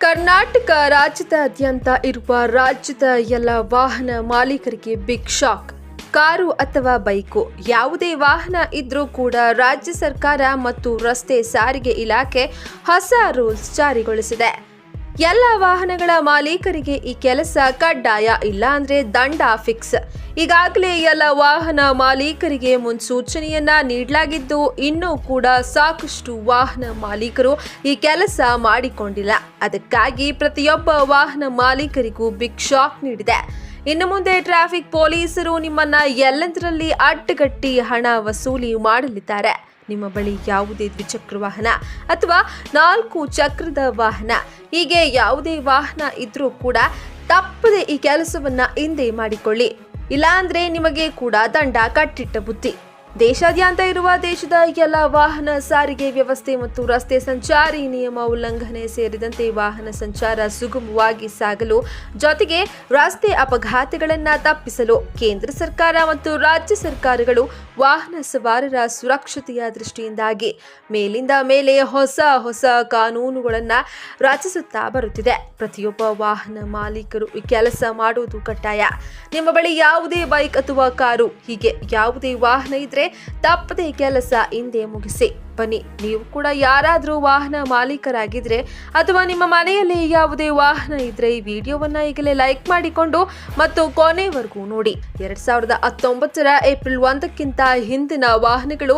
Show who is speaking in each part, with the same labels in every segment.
Speaker 1: ಕರ್ನಾಟಕ ರಾಜ್ಯದಾದ್ಯಂತ ಇರುವ ರಾಜ್ಯದ ಎಲ್ಲ ವಾಹನ ಮಾಲೀಕರಿಗೆ ಬಿಗ್ ಶಾಕ್ ಕಾರು ಅಥವಾ ಬೈಕು, ಯಾವುದೇ ವಾಹನ ಇದ್ರೂ ಕೂಡ ರಾಜ್ಯ ಸರ್ಕಾರ ಮತ್ತು ರಸ್ತೆ ಸಾರಿಗೆ ಇಲಾಖೆ ಹೊಸ ರೂಲ್ಸ್ ಜಾರಿಗೊಳಿಸಿದೆ. ಎಲ್ಲ ವಾಹನಗಳ ಮಾಲೀಕರಿಗೆ ಈ ಕೆಲಸ ಕಡ್ಡಾಯ ಇಲ್ಲ ಅಂದ್ರೆ ದಂಡ ಫಿಕ್ಸ್. ಈಗಾಗಲೇ ಎಲ್ಲ ವಾಹನ ಮಾಲೀಕರಿಗೆ ಮುನ್ಸೂಚನೆಯನ್ನ ನೀಡಲಾಗಿದ್ದು ಇನ್ನೂ ಕೂಡ ಸಾಕಷ್ಟು ವಾಹನ ಮಾಲೀಕರು ಈ ಕೆಲಸ ಮಾಡಿಕೊಂಡಿಲ್ಲ. ಅದಕ್ಕಾಗಿ ಪ್ರತಿಯೊಬ್ಬ ವಾಹನ ಮಾಲೀಕರಿಗೂ ಬಿಗ್ ಶಾಕ್ ನೀಡಿದೆ. ಇನ್ನು ಮುಂದೆ ಟ್ರಾಫಿಕ್ ಪೊಲೀಸರು ನಿಮ್ಮನ್ನ ಎಲ್ಲದರಲ್ಲಿ ಅಡ್ಡಗಟ್ಟಿ ಹಣ ವಸೂಲಿ ಮಾಡಲಿದ್ದಾರೆ. ನಿಮ್ಮ ಬಳಿ ಯಾವುದೇ ದ್ವಿಚಕ್ರ ವಾಹನ ಅಥವಾ ನಾಲ್ಕು ಚಕ್ರದ ವಾಹನ, ಹೀಗೆ ಯಾವುದೇ ವಾಹನ ಇದ್ರೂ ಕೂಡ ತಪ್ಪದೆ ಈ ಕೆಲಸವನ್ನ ಹಿಂದೆ ಮಾಡಿಕೊಳ್ಳಿ. ಇಲ್ಲಾಂದ್ರೆ ನಿಮಗೆ ಕೂಡ ದಂಡ ಕಟ್ಟಿಟ್ಟ ಬುದ್ಧಿ. ದೇಶಾದ್ಯಂತ ಇರುವ ದೇಶದ ಎಲ್ಲ ವಾಹನ ಸಾರಿಗೆ ವ್ಯವಸ್ಥೆ ಮತ್ತು ರಸ್ತೆ ಸಂಚಾರಿ ನಿಯಮ ಉಲ್ಲಂಘನೆ ಸೇರಿದಂತೆ ವಾಹನ ಸಂಚಾರ ಸುಗಮವಾಗಿ ಸಾಗಲು, ಜೊತೆಗೆ ರಸ್ತೆ ಅಪಘಾತಗಳನ್ನು ತಪ್ಪಿಸಲು ಕೇಂದ್ರ ಸರ್ಕಾರ ಮತ್ತು ರಾಜ್ಯ ಸರ್ಕಾರಗಳು ವಾಹನ ಸವಾರರ ಸುರಕ್ಷತೆಯ ದೃಷ್ಟಿಯಿಂದಾಗಿ ಮೇಲಿಂದ ಮೇಲೆ ಹೊಸ ಹೊಸ ಕಾನೂನುಗಳನ್ನು ರಚಿಸುತ್ತಾ ಬರುತ್ತಿದೆ. ಪ್ರತಿಯೊಬ್ಬ ವಾಹನ ಮಾಲೀಕರು ಈ ಕೆಲಸ ಮಾಡುವುದು ಕಡ್ಡಾಯ. ನಿಮ್ಮ ಬಳಿ ಯಾವುದೇ ಬೈಕ್ ಅಥವಾ ಕಾರು, ಹೀಗೆ ಯಾವುದೇ ವಾಹನ ಇದ್ರೆ ತಪ್ಪದೆ ಕೆಲಸ ಹಿಂದೆ ಮುಗಿಸಿ. ಬನ್ನಿ. ನೀವು ಕೂಡ ಯಾರಾದರೂ ವಾಹನ ಮಾಲೀಕರಾಗಿದ್ರೆ ಅಥವಾ ನಿಮ್ಮ ಮನೆಯಲ್ಲಿ ಯಾವುದೇ ವಾಹನ ಇದ್ರೆ ಈ ವಿಡಿಯೋವನ್ನ ಈಗಲೇ ಲೈಕ್ ಮಾಡಿಕೊಂಡು ಮತ್ತು ಕೊನೆವರೆಗೂ ನೋಡಿ. ಎರಡ್ ಸಾವಿರದ ಹತ್ತೊಂಬತ್ತರ ಏಪ್ರಿಲ್ ಒಂದಕ್ಕಿಂತ ಹಿಂದಿನ ವಾಹನಗಳು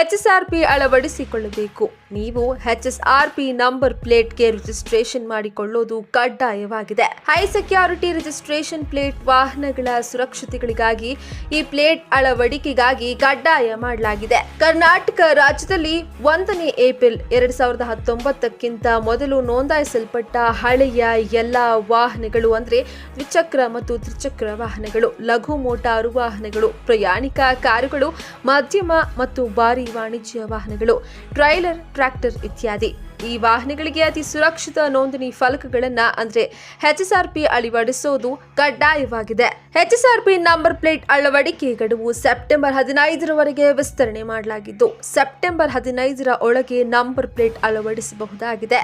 Speaker 1: ಎಚ್ ಎಸ್ ಆರ್ ಪಿ ಅಳವಡಿಸಿಕೊಳ್ಳಬೇಕು. ನೀವು H S R P number ಪ್ಲೇಟ್ಗೆ ರಿಜಿಸ್ಟ್ರೇಷನ್ ಮಾಡಿಕೊಳ್ಳೋದು ಕಡ್ಡಾಯವಾಗಿದೆ. ಹೈ ಸೆಕ್ಯೂರಿಟಿ ರಿಜಿಸ್ಟ್ರೇಷನ್ ಪ್ಲೇಟ್ ವಾಹನಗಳ ಸುರಕ್ಷತೆಗಳಿಗಾಗಿ ಈ ಪ್ಲೇಟ್ ಅಳವಡಿಕೆಗಾಗಿ ಕಡ್ಡಾಯ ಮಾಡಲಾಗಿದೆ. ಕರ್ನಾಟಕ ರಾಜ್ಯದಲ್ಲಿ ಒಂದನೇ ಏಪ್ರಿಲ್ ಎರಡ್ ಸಾವಿರದ ಹತ್ತೊಂಬತ್ತಕ್ಕಿಂತ ಮೊದಲು ನೋಂದಾಯಿಸಲ್ಪಟ್ಟ ಹಳೆಯ ಎಲ್ಲ ವಾಹನಗಳು ಅಂದ್ರೆ ದ್ವಿಚಕ್ರ ಮತ್ತು ತ್ರಿಚಕ್ರ ವಾಹನಗಳು, ಲಘು ಮೋಟಾರು ವಾಹನಗಳು, ಪ್ರಯಾಣಿಕ ಕಾರುಗಳು, ಮಧ್ಯಮ ಮತ್ತು ಭಾರಿ ವಾಣಿಜ್ಯ ವಾಹನಗಳು, ಟ್ರೈಲರ್, ಟ್ರ್ಯಾಕ್ಟರ್ ಇತ್ಯಾದಿ. ಈ ವಾಹನಗಳಿಗೆ ಅತಿ ಸುರಕ್ಷಿತ ನೋಂದಣಿ ಫಲಕಗಳನ್ನು ಅಂದರೆ ಹೆಚ್ಎಸ್ಆರ್ಪಿ ಅಳವಡಿಸೋದು ಕಡ್ಡಾಯವಾಗಿದೆ. ಹೆಚ್ಎಸ್ಆರ್ಪಿ ನಂಬರ್ ಪ್ಲೇಟ್ ಅಳವಡಿಕೆ ಗಡುವು ಸೆಪ್ಟೆಂಬರ್ ಹದಿನೈದರವರೆಗೆ ವಿಸ್ತರಣೆ ಮಾಡಲಾಗಿದ್ದು ಸೆಪ್ಟೆಂಬರ್ ಹದಿನೈದರ ಒಳಗೆ ನಂಬರ್ ಪ್ಲೇಟ್ ಅಳವಡಿಸಬಹುದಾಗಿದೆ.